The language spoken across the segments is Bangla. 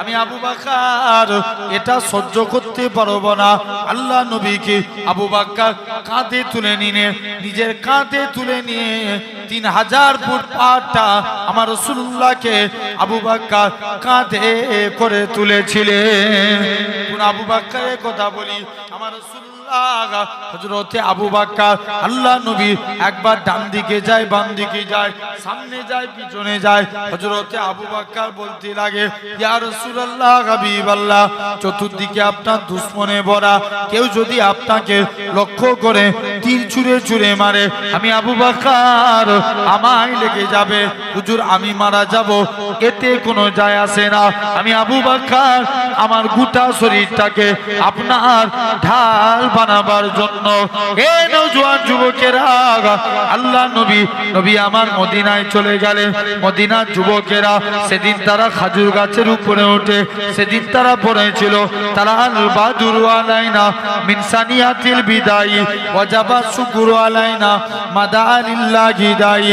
আমি আবু বাকার, এটা সহ্য করতে পারব না। আল্লাহ নবীকে আবু বাক্কার কাঁধে তুলে নিয়ে, নিজের কাঁধে তুলে নিয়ে তিন হাজার ফুট পাটা আমার রসুল্লাহকে আবু বাক্কার কাঁধে করে তুলেছিলেন। আবু বাক্কারের কথা বলি, আমার রসুল্লাহ হজরতে আবু বাক্কার আল্লাহ নবী একবার ডান দিকে যায়, বাম দিকে যায়, সামনে যায়, পিছনে যায়। হজরতে আবু বাক্কার বলতে লাগে, ইয়া রাসূলুল্লাহ, হাবিবাল্লাহ, চতুর্দিকে আপনার দুশ্মনে ভরা। কেউ যদি আপনাকে লক্ষ্য করে তীর ছুঁড়ে ছুঁড়ে মারে। আমি আবু বাক্কার আমায় লেগে যাবে। হুজুর, আমি মারা যাব। এতে কোনো যায় আসে না। আমি আবু বাক্কার আমার গোটা শরীরটাকে আপনার ঢাল বানাবার জন্য। এ নজওয়ান যুবকেরা, আল্লাহ নবী নবী আমার মদিনায় চলে গেলে মদিনার যুবকেরা, সেদিন তারা খাজুর গাছের উপরে ওঠে। সেদিন তারা পড়েছিল, তারা আল বাদুর আলাইনা মিনসানিয়াতিল বিদায়ী ওয়াজাবা শুকুর আলাইনা মাদারিল্লাহি দাই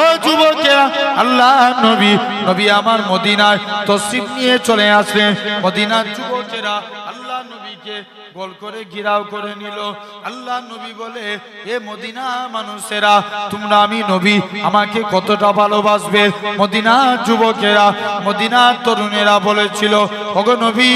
ও যুবকেরা আল্লাহ নবী নবী আমার মদিনায় তসরিফ নিয়ে চলে আসলেন। মদিনার যুবকেরা আল্লাহ নবীকে গোল করে ঘিরাও করে নিল। আল্লাহ নবী বলে, এ মদিনা মানুষেরা, তোমরা আমি নবী, আমাকে কতটা ভালোবাসবে? মদিনা যুবকেরা, মদিনা তরুণেরা বলেছিল, ওগো নবী,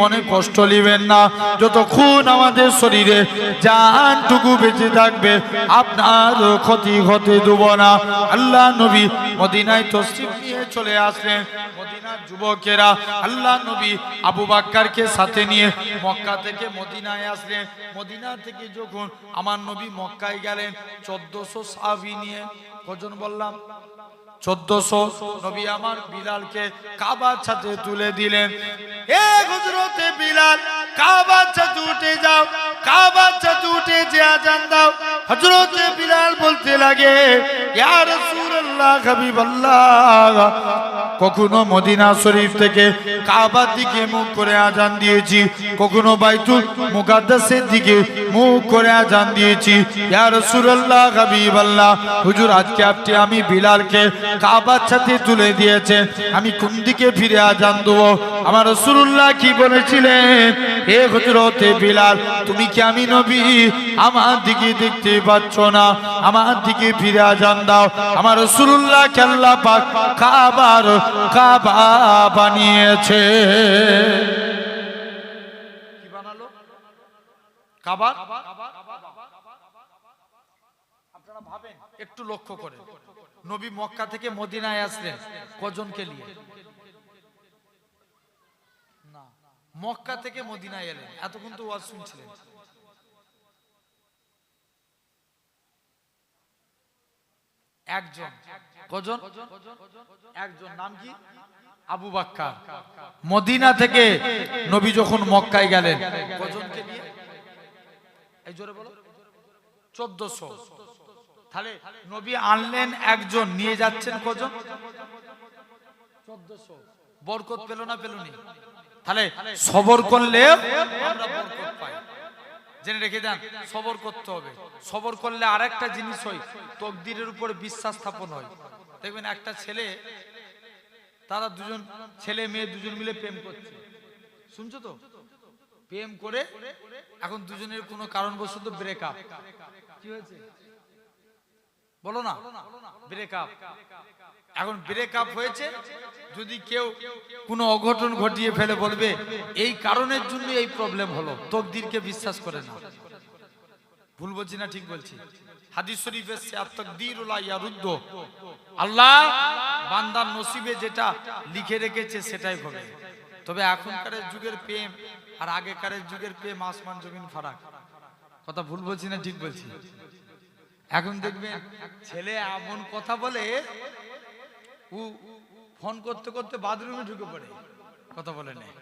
মনে কষ্ট নিবেন না। যতক্ষণ আমাদের শরীরে জানটুকু বেঁচে থাকবে, আপনার ক্ষতি হতে দেব না। আল্লাহ নবী মদিনায় তসরিফ নিয়ে চলে আসলেন। মদিনার যুবকেরা আল্লাহ নবী আবু বাক্কারকে সাথে নিয়ে মক্কা থেকে মদিনায় আসলেন। মদিনা থেকে যখন আমার নবী মক্কায় গেলেন, চোদ্দশো সাহাবি নিয়ে কজন বললাম? চোদ্দশো নবী আমার বিলালকে কাবার ছাতে তুলে দিলেন। এ গুজরতে বিলাল, কাবার ছাতে উঠে যাও, কাবার ছাতে উঠে যে আজান দাও। হজরতে বিলাল বলতে লাগে, ইয়া রাসূলুল্লাহ হাবিবাল্লাহ। কখনো মদিনা শরীফ থেকে কাবার দিকে মুখ করে আজান দিয়েছি। কখনো বাইতুল মুকাদ্দাসের দিকে মুখ করে আজান দিয়েছি। হাবিবাল্লাহ, হুজুর, আজকে আপনি, আমি বিলালকে কাবার সাথে তুলে দিয়েছেন। আমি কোন দিকে ফিরে আজান দেবো? আমার রাসূলুল্লাহ কি বলেছিলেন? এ হযরতে বিলাল, তুমি কি আমি নবী? আমার দিকে দেখতে পাচ্ছ না। আমার দিকে ফিরে আজান দাও। আমার রাসূলুল্লাহ আল্লাহ পাক কাবার কাবা বানিয়েছে। একটু লক্ষ্য করে নবী মক্কা থেকে মদিনায় আসলেন, কজনকে নিয়ে? মক্কা থেকে মদিনায় এলেন। এতক্ষণ তো ওয়াজ শুনছিলেন। একজন। কজন? একজন। নাম কি? আবু বাক্কার। মদিনা থেকে নবী যখন মক্কায় গেলেন, কজনকে নিয়ে? এই জোরে বলো। চোদ্দশো। তাহলে নবী আনলেন একজন, নিয়ে যাচ্ছেন কজন? চোদ্দশো। বরকত পেল না পেলনি? তাহলে সবর করলে আমরা বরকত পাই। জেনে রেখে দেন, সবর করতে হবে। সবর করলে আর একটা জিনিস হয়, তকদিরের উপরে বিশ্বাস স্থাপন হয়। দেখবেন একটা ছেলে, তারা দুজন ছেলে মেয়ে দুজন মিলে প্রেম করছে। শুনছো তো? প্রেম করে এখন দুজনের কোনো কারণবশত ব্রেকআপ কি হয়েছে? বলো না। ব্রেকআপ এখন ব্রেকআপ হয়েছে। যদি কেউ কোনো অঘটন ঘটিয়ে ফেলে বলবে এই কারণের জন্য এই প্রবলেম হলো। তকদিরকে বিশ্বাস করে না। ভুল বলছি না ঠিক বলছি। হাদিস শরীফ এসছে আত্মকদিরুল্লাহ ইয়ারুদ্দ আল্লাহ বান্দার নসিবে যেটা লিখে রেখেছে সেটাই হবে তবে এখনকার যুগের প্রেম আর আগেকার যুগের প্রেম আসমান জমিন ফারাক। কথা ভুল বলছি না ঠিক বলছি। এখন দেখবেন ছেলে এমন কথা বলে, ও ফোন করতে করতে বাথরুমে ঢুকে পড়ে। কথা বলে নেই।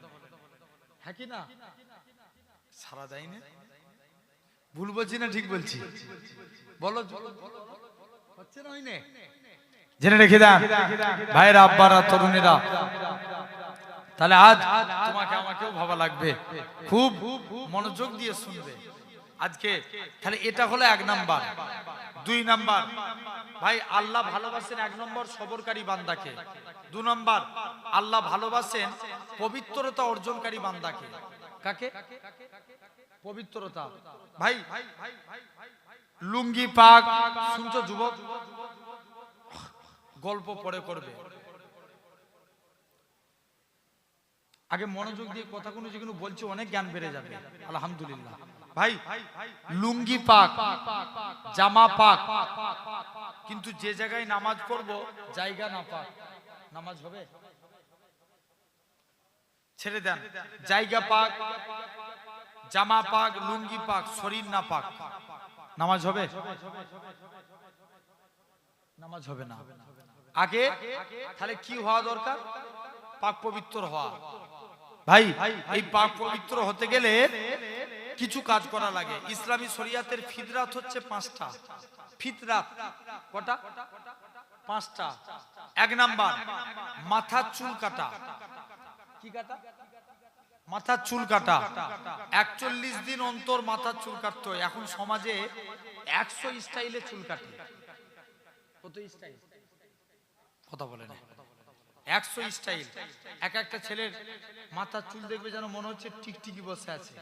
হ্যাঁ কি না? সারা দেয় না। ভুল বলছি না ঠিক বলছি? বলো হচ্ছে না হয়নি জেনে রেখে দেন ভাইরা, আব্বারা, তরুণীরা, তাহলে আজ তোমাকে আমাকেও ভাবা লাগবে। খুব মনোযোগ দিয়ে শুনবে। আজকে, তাহলে এটা হলো এক নাম্বার। দুই নাম্বার। ভাই, আল্লাহ ভালোবাসেন এক নম্বর সবরকারী বান্দাকে। দু নম্বর, আল্লাহ ভালোবাসেন পবিত্রতা অর্জনকারী বান্দাকে। কাকে? পবিত্রতা। ভাই, লুঙ্গি পাক, শুনছো যুবক? গল্প পরে করবে। আগে মনোযোগ দিয়ে কথাগুলো যেগুলো বলছি, অনেক জ্ঞান বেড়ে যাবে। আলহামদুলিল্লাহ। ভাই লুঙ্গি পাক জামা পাক। কিন্তু যে জায়গায় নামাজ পড়ব জায়গা না পাক। নামাজ হবে? ছেড়ে দেন। জায়গা পাক জামা পাক লুঙ্গি পাক শরীর না পাক। নামাজ হবে? নামাজ হবে না। আগে? তাহলে কি হওয়া দরকার? পাক পবিত্র হওয়া। ভাই এই পাক পবিত্র হতে গেলে কিছু কাজ করা লাগে। ইসলামী শরিয়াতের ফিতরাত হচ্ছে পাঁচটা। ফিতরাত। কটা? পাঁচটা। এক নাম্বার মাথার চুল কাটা। কি কাটা? মাথার চুল কাটা। একচল্লিশ দিন অন্তর মাথার চুল কাটতো এখন সমাজে একশো স্টাইলে চুল কাটে। কত স্টাইল কথা বলে না। একশো স্টাইল এক একটা ছেলের মাথার চুল দেখবে যেন মনে হচ্ছে টিকটিকি বসে আছে।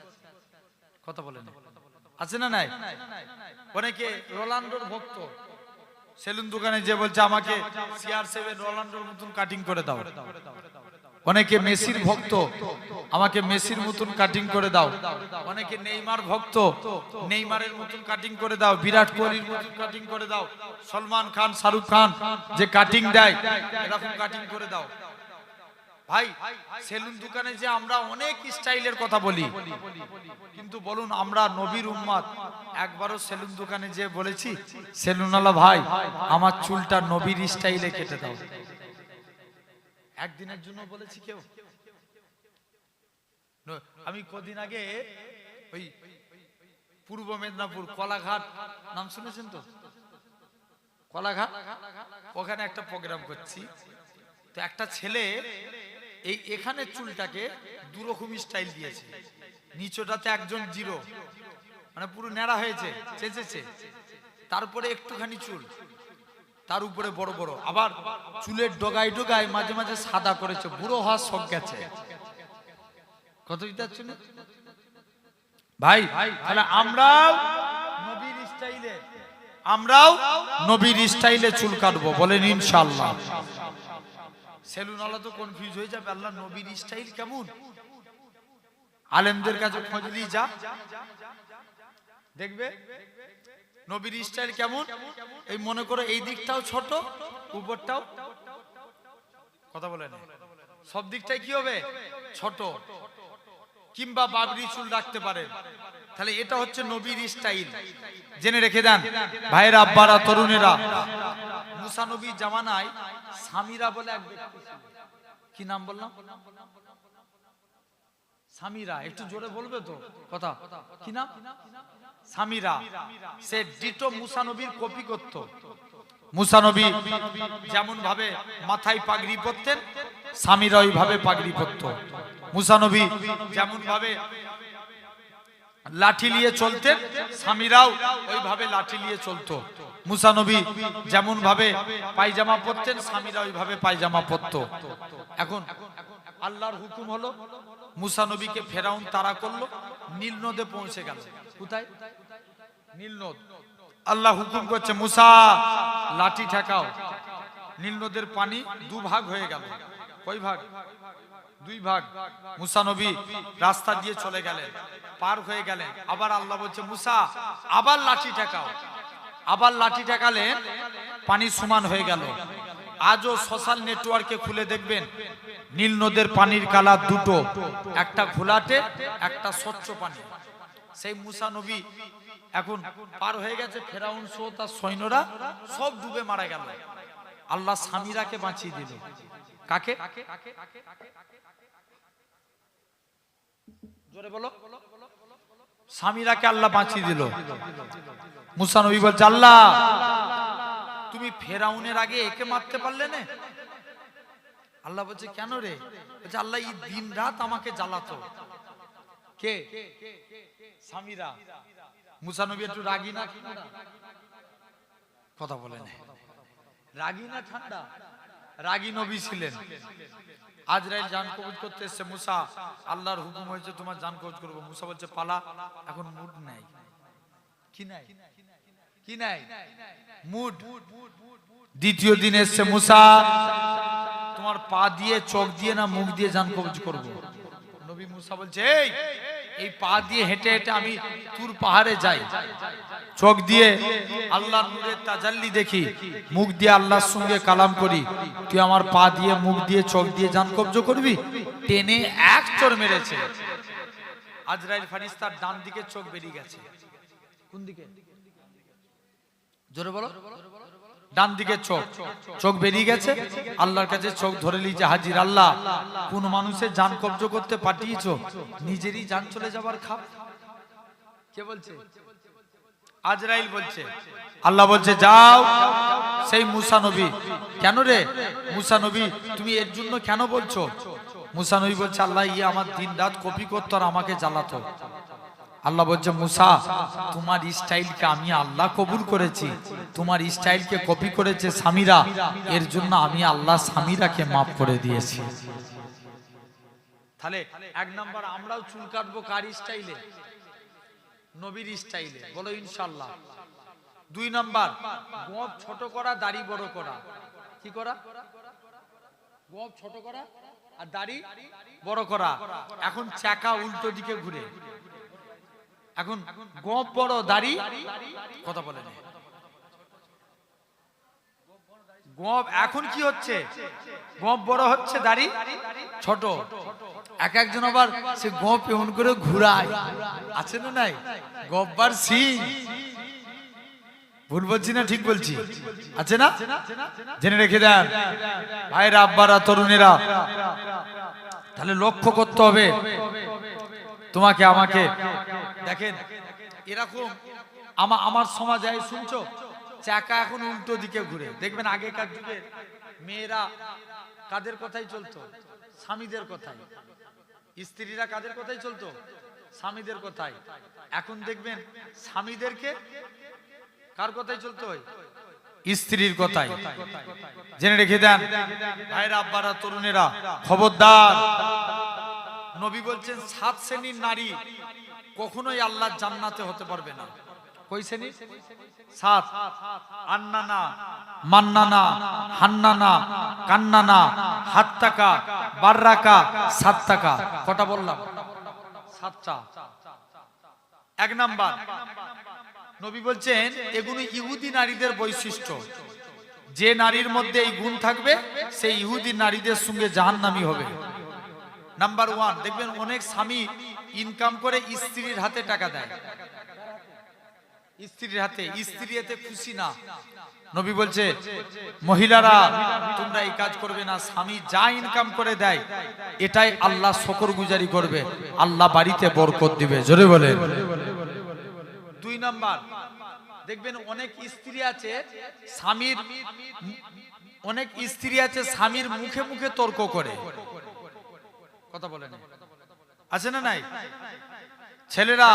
কথা বলে না আছে না নাই? অনেকে রোলান্ডোর ভক্ত। সেলুন দোকানে যে বলছে, আমাকে সিআর সেভেন রোলান্ডোর মতন কাটিং করে দাও। অনেকে মেসির ভক্ত, আমাকে মেসির মতন কাটিং করে দাও। অনেকে নেইমার ভক্ত, নেইমারের মতন কাটিং করে দাও। বিরাট কোহলির মতন কাটিং করে দাও। সলমান খান, শাহরুখ খান, যে কাটিং দেয়, এরকম কাটিং করে দাও। ভাই, সেলুন দোকানে যে আমরা অনেক স্টাইলের কথা বলি। কিন্তু বলুন, আমরা নবীর উম্মাদ, একবারও সেলুন দোকানে যে বলেছি, সেলুনওয়ালা ভাই, আমার চুলটা নবীর স্টাইলে কেটে দাও। একদিনের জন্য বলেছি কেউ। আমি কদিন আগে ওই পূর্ব মেদিনীপুর কলাঘাট, নাম শুনেছেন তো? কলাঘাট? ওখানে একটা প্রোগ্রাম করছি। তো একটা ছেলে এই এখানে চুলটাকে দুরকম স্টাইল দিয়েছে। নিচটাতে একজন জিরো। মানে পুরো ন্যাড়া হয়েছে, চেঁচেছে। তারপরে একটুখানি চুল। তার উপরে বড় বড়। আবার চুলের ডগায় ডগায় মাঝে মাঝে সাদা করেছে। বুড়ো হওয়ার শখ গেছে। কত দিতে ভাই, তাহলে আমরাও নবীর স্টাইলে আমরাও নবীর স্টাইলে চুল কাটবো। বলেন ইনশাআল্লাহ। সেলুন আলা তো কনফিউজ হয়ে যাবে আল্লাহ নবীর স্টাইল কেমন? আলেমদের কাছে খোঁজলি যা। দেখবে? নবীর স্টাইল কেমন? এই মনে করো এই দিকটাও ছোট, উপরটাও কথা বলে না সব দিকটাই কি হবে? ছোট। কিংবা বাবরি চুল রাখতে পারেন তাহলে এটা হচ্ছে নবীর স্টাইল জেনে রেখে দেন ভাইরা আব্বারা, তরুণেরা। মুসা নবীর জামানায় সামিরা বলে এক ব্যক্তি কি নাম বললাম? সামিরা। একটু জোরে বলবে তো কথা। কি নাম? সামিরা। সে ডিটো মুসা নবীর কপি করত। মুসা নবী যেমন ভাবে মাথায় পাগড়ি পরতেন, সামিরা ওইভাবে পাগড়ি পরত। মুসানবী যেমন ভাবে লাঠি নিয়ে চলতেন স্বামীরাও ওইভাবে লাঠি নিয়ে চলতো। মুসা নবী যেমন ভাবে পায়জামা পরতেন, স্বামীরা ওইভাবে পায়জামা পরতো। এখন আল্লাহর হুকুম হলো মুসানবীকে ফেরাউন তারা করল, নীল নদে পৌঁছে গেল। কোথায়? নীল নদ। আল্লাহ হুকুম করছে, মুসা, লাঠি ঠেকাও। নীল নদের পানি দু ভাগ হয়ে গেল। কয় ভাগ? দুই ভাগ। মুসা নবী রাস্তা দিয়ে চলে গেলেন, পার হয়ে গেলেন। আবার আল্লাহ বলছে, মুসা, আবার লাঠি ঠেকাও। আবার লাঠি ঠেকালেন পানি সমান হয়ে গেল। আজও সোশ্যাল নেটওয়ার্কে খুলে দেখবেন, নীল নদের পানির কালার দুটো, একটা ঘোলাটে, একটা স্বচ্ছ পানি। সেই মুসা নবী এখন পার হয়ে গেছে, ফেরাউন সো তার সৈন্যরা সব ডুবে মারা গেল। আল্লাহ স্বামীরাকে বাঁচিয়ে দিল। কাকে? জোরে বলো। স্বামীরাকে আল্লাহ বাঁচিয়ে দিল। মুসা নবী বলছে, আল্লাহ, তুমি ফেরাউনের আগে একে মারতে পারলে না? আল্লাহ বলছে, কেন রে? বলছে, আল্লাহ, এই দিন রাত আমাকে জ্বালাতো। কে? স্বামীরা। মুসা নবী একটু রাগি না কথা বলে না। রাগি না ঠান্ডা? রাগী নবী ছিলেন। আজরাইল জান কবজ করতে এসছে, মুসা, আল্লাহর হুকুম হয়েছে তোমার জান কবজ করব। মুসা বলছে, পালা, এখন মুড নাই। কি নাই? কি নাই? মুড। দ্বিতীয় দিন এসছে, মুসা, তোমার পা দিয়ে, চোখ দিয়ে না মুখ দিয়ে জান কবজ করব? নবী মুসা বলছে এই পা দিয়ে হেঁটে হেঁটে আমি তুর পাহাড়ে যাই। চোখ দিয়ে আল্লাহ নূরের তাজাল্লি দেখি, মুখ দিয়ে আল্লাহর সঙ্গে কালাম করি। তুই আমার পা দিয়ে, মুখ দিয়ে, চোখ দিয়ে যান কবজ করবি? টেনে এক চোর মেরেছে। আজরাইল ফারিস্তার ডান দিকে চোখ বেরিয়ে গেছে। কোন দিকে? জোরে বলো। ডান দিকে চোখ। চোখ বেরিয়ে গেছে। আল্লাহর কাছে চোখ ধরে লিছে হাজির আল্লাহ, কোন মানুষের যান কবজ করতে পাঠিয়েছো? নিজেরই যান চলে যাবার খাপ। কে বলছে? আজরাইল বলছে, আল্লাহ বলছে, যাও, সেই মুসা নবী। কেন রে? মুসা নবী, তুমি এর জন্য কেন বলছো? মুসা নবী বলছে, আল্লাহ ইয়ে আমার দিন রাত কপি করতো আর আমাকে জ্বালাতো। আল্লাহ বলছে, মুসা, তোমার স্টাইলকে আমি আল্লাহ কবুল করেছি। তোমার স্টাইলকে কপি করেছে স্বামীরা। এর জন্য আমি আল্লাহ স্বামীরাকে মাফ করে দিয়েছি। তাহলে এক নাম্বার, আমরাও চুল কাটবো কার স্টাইলে? নবীর স্টাইলে, বলো ইনশাল্লাহ দুই নাম্বার গোপ ছোট করা, দাড়ি বড় করা। কি করা? গোপ ছোট করা আর দাড়ি বড় করা। এখন চাকা উল্টো দিকে ঘুরে। এখন গোপ বড়, দাড়ি কথা বলে না। গোপ এখন কি হচ্ছে? গোপ বড় হচ্ছে, দাড়ি? ছোট। এক একজন আবার সে গোপ এমন করে ঘুরায়। আছে না নাই? গব্বার সিং ভুল বলছি না, ঠিক বলছি? আছে না? জেনে রেখে দেন। ভাইরা, আব্বারা, তরুণেরা, তাহলে লক্ষ্য করতে হবে। তোমাকে, আমাকে। দেখেন, এরকম আমা- আমার সমাজ, এই শুনছো? চাকা এখন উল্টো দিকে ঘুরে। দেখবেন আগেকার যুগে মেয়েরা কাদের কথাই চলতো? স্বামীদের কথাই। স্ত্রীরা কাদের কথাই চলতো? স্বামীদের কথাই। এখন দেখবেন স্বামীদেরকে কার কথাই চলতে স্ত্রীর কথাই। জেনে রেখে দেন, ভাইরা, আব্বারা, তরুণেরা, খবরদার। নবী বলছেন, সাত শ্রেণির নারী কখনোই আল্লাহ জান্নাতে হতে পারবে না। কই সাত। আন্নানা, মান্নানা, হান্নানা, কান্নানা, হাত্তাকা, বাররাকা, সাত্তাকা। কটা বললাম? সাতটা। এক নাম্বার। নবী বলছেন, এগুলো ইহুদি নারীদের বৈশিষ্ট্য। যে নারীর মধ্যে এই গুণ থাকবে, সেই ইহুদি নারীদের সঙ্গে জাহান্নামী হবে। নাম্বার ওয়ান, দেখবেন অনেক স্বামী ইনকাম করে স্ত্রীর হাতে টাকা দেয়। স্ত্রীর হাতে স্ত্রী এতে খুশি না। নবী বলছে মহিলারা তোমরা এই কাজ করবে না স্বামী যা ইনকাম করে দেয় এটাই আল্লাহ শকর গুজারি করবে। আল্লাহ বাড়িতে বরকত দিবে। জোরে বলে দুই নাম্বার দেখবেন অনেক স্ত্রী আছে স্বামীর অনেক স্ত্রী আছে স্বামীর মুখে মুখে তর্ক করে। কথা বলে না আছে না নাই? ছেলেরা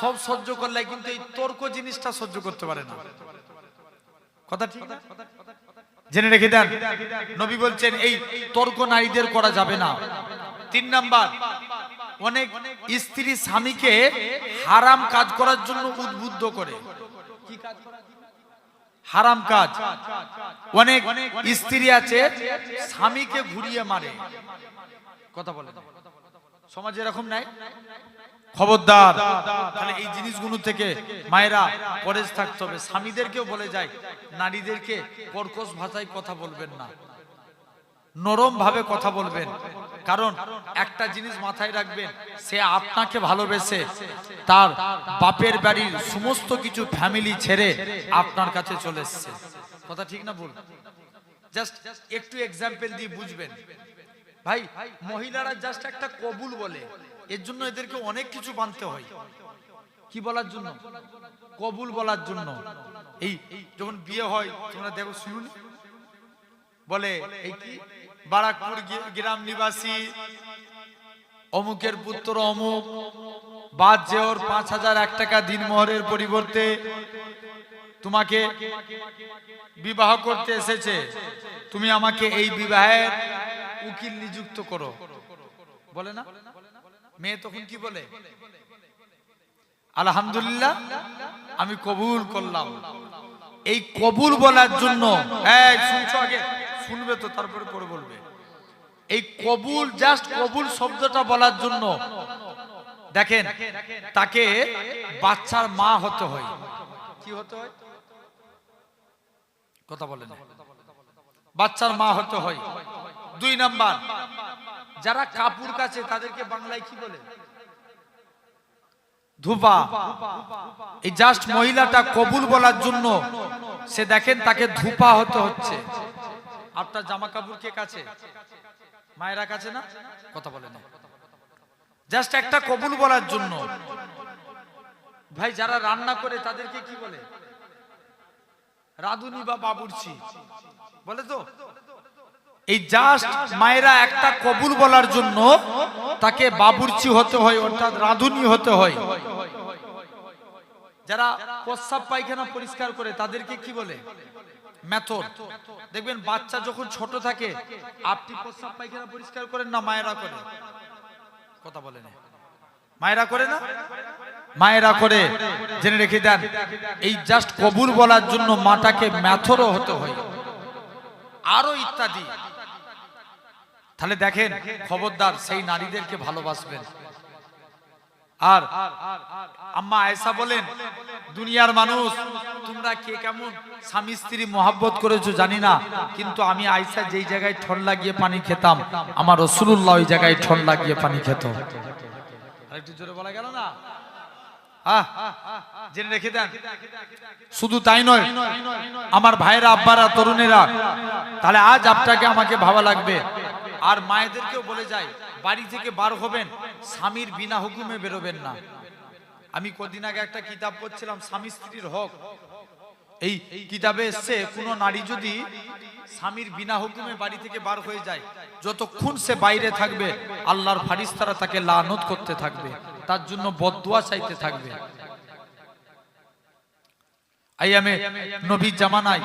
সব সহ্য করলে কিন্তু এই তর্ক জিনিসটা সহ্য করতে পারে না। কথা ঠিক জেনে রেখে দেন, নবী বলছেন, এই তর্ক নারীদের করা যাবে না। তিন নাম্বার, অনেক স্ত্রী স্বামীকে হারাম কাজ করার জন্য উদ্বুদ্ধ করে। হারাম কাজ। অনেক স্ত্রী আছে, স্বামীকে ঘুরিয়ে মারে। কথা বলে। সমাজে এরকম নাই? খবরদার। তাহলে এই জিনিসগুলো থেকে মায়েরা পরেজ থাকতে হবে। স্বামীদেরকেও বলে যায়, নারীদেরকে কর্কশ ভাষায় কথা বলবেন না। নরম ভাবে কথা বলবেন। কারণ একটা জিনিস মাথায় রাখবেন, সে আপনাকে ভালোবেসে তার বাপের বাড়ির সমস্ত কিছু ফ্যামিলি ছেড়ে আপনার কাছে চলে এসছে। কথা ঠিক না বল জাস্ট একটু এক্সাম্পল দিয়ে বুঝবেন। ভাই, মহিলারা জাস্ট একটা কবুল বলে। এর জন্য এদেরকে অনেক কিছু বানতে হয়। কি বলার জন্য? কবুল বলার জন্য। এই যখন বিয়ে হয়, তোমরা দেখো শুনুন বলে, এই কি? বারাকপুর গ্রাম নিবাসী, অমুকের পুত্র অমুক, বাদ যে ওর পাঁচ হাজার এক টাকা দিন মোহরের পরিবর্তে তোমাকে বিবাহ করতে এসেছে, তুমি আমাকে এই বিবাহের উকিল নিযুক্ত করো। বলে না? মেয়ে তখন কি বলে? আলহামদুলিল্লাহ, আমি কবুল করলাম। এই কবুল বলার জন্য শুনবে তো, তারপরে পরে বলবে। এই কবুল জাস্ট কবুল শব্দটা বলার জন্য, দেখেন, তাকে বাচ্চার মা হতে হয়। কি হতে হয়? কথা বলেন। বাচ্চার মা হতে হয়। দুই নাম্বার যারা কাপুর কাছে তাদেরকে বাংলায় কি বলে? ধুপা। এই জাস্ট মহিলাটা কবুল বলার জন্য সে দেখেন তাকে ধুপা হতে হচ্ছে। আপনার জামা কাপড় কে কাছে? মায়েরা কাছে না? কথা বলে না। জাস্ট একটা কবুল বলার জন্য। ভাই যারা রান্না করে তাদেরকে কি বলে? রাধুনি বা বাবুরচি। বলে তো? এই জাস্ট মায়েরা একটা কবুল বলার জন্য তাকে বাবুরচি হতে হয়, অর্থাৎ রাধুনি হতে হয়। যারা প্রস্রাব পায়খানা পরিষ্কার করে, তাদেরকে কি বলে? মেথড দেখবেন বাচ্চা যখন ছোট থাকে, আপনি প্রস্রাব পায়খানা পরিষ্কার করেন না, মায়েরা করে। কথা বলে না। মায়েরা করে না? মায়েরা করে। জেনে রেখে দেন, এই জাস্ট কবুল বলার জন্য মাটাকে ম্যাথরও হতে হয়। আরও ইত্যাদি। তাহলে দেখেন খবরদার সেই নারীদেরকে ভালোবাসবেন। আর আম্মা আয়েশা বলেন, দুনিয়ার মানুষ, তোমরা কে কেমন? স্বামী স্ত্রী মহাব্বত করেছ, জানি না। কিন্তু আমি আয়েশা যেই জায়গায় ঠন লাগিয়ে পানি খেতাম, আমার রসুল্লাহ ওই জায়গায় ঠন লাগিয়ে পানি খেত। আরেকটু জোরে বলা গেল না? জেনে রেখে দেন। শুধু তাই নয়, আমার ভাইরা আব্বারা, তরুণেরা, তাহলে আজ আপনাকে আমাকে ভাবা লাগবে। আর মায়েদেরকেও বলে যায়, বাড়ি থেকে বার হবেন, স্বামীর বিনা হুকুমে বেরোবেন না। আমি কদিন আগে একটা কিতাব পড়ছিলাম, স্বামী স্ত্রীর হক। এই কিতাবে এসছে, কোনো নারী যদি স্বামীর বিনা হুকুমে বাড়ি থেকে বার হয়ে যায়, যতক্ষণ সে বাইরে থাকবে, আল্লাহর ফারিস্তারা তাকে লানত করতে থাকবে, তার জন্য বদুয়া চাইতে থাকবে। আইয়ামে নবী জামানায়।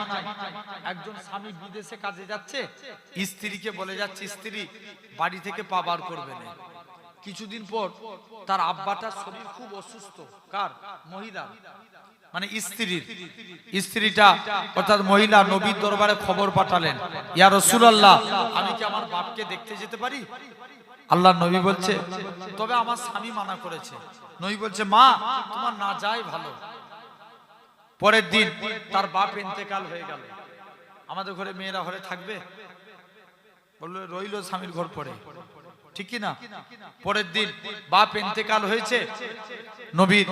একজন স্বামী বিদেশে কাজে যাচ্ছে স্ত্রীকে বলে যাচ্ছে স্ত্রী বাড়ি থেকে পা বার করবে না। কিছুদিন পর তার আব্বাটা শরীর খুব অসুস্থ। কার? মহিলা মানে স্ত্রীর। স্ত্রীটা অর্থাৎ মহিলা নবীর দরবারে খবর পাঠালেন ইয়া রাসূলুল্লাহ আমি কি আমার বাপকে দেখতে যেতে পারি? আল্লাহ নবী বলছে তবে আমার স্বামী মানা করেছে। নবী বলছে মা তোমার না যায় ভালো। পরের দিন তার বাপ ইন্তেকাল হয়ে গেল। আমাদের ঘরে মেয়েরা ঘরে থাকবে? বলল, রইল স্বামীর ঘর পরে। ঠিক কি না? পরের দিন বাপ ইন্তেকাল হয়েছে। নবীর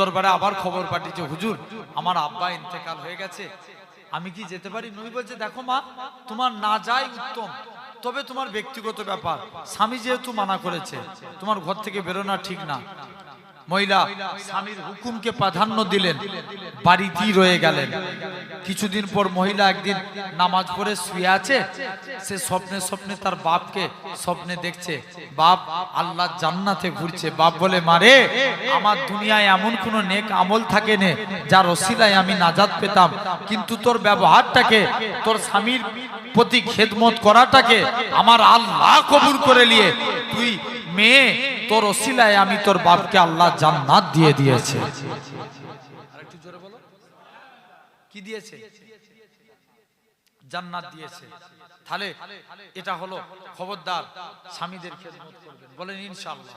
দরবারে আবার খবর পাঠিয়েছে, হুজুর, আমার আব্বা ইন্তেকাল হয়ে গেছে। আমি কি যেতে পারি? নবী বলছে, দেখো মা, তোমার না যাই উত্তম, তবে তোমার ব্যক্তিগত ব্যাপার। স্বামী যেহেতু মানা করেছে, তোমার ঘর থেকে বেরোনা ঠিক না। মহিলা, স্বামীর হুকুমকে প্রাধান্য দিলেন, বাড়িতেই রয়ে গেলেন। কিছুদিন পর মহিলা একদিন নামাজ পড়ে শুয়ে আছে, সে স্বপ্নে স্বপ্নে তার বাপকে স্বপ্নে দেখছে। বাপ আল্লাহ জান্নাতে ঘুরছে। বাপ বলে মারে আমার দুনিয়ায় এমন কোন নেক আমল থাকে নে, যার রসিলায় আমি নাজাদ পেতাম। কিন্তু তোর ব্যবহারটাকে, তোর স্বামীর প্রতি খেদমত করাটাকে আমার আল্লাহ কবুল করে নিয়ে তুই মেয়ে, তোর ওসিলায় আমি তোর বাপকে আল্লাহ জান্নাত দিয়ে দিয়েছে। কি দিয়েছে? জান্নাত দিয়েছে। তাহলে এটা হলো খবরদার স্বামীদের খেদমত করবেন। বলেন ইনশাআল্লাহ।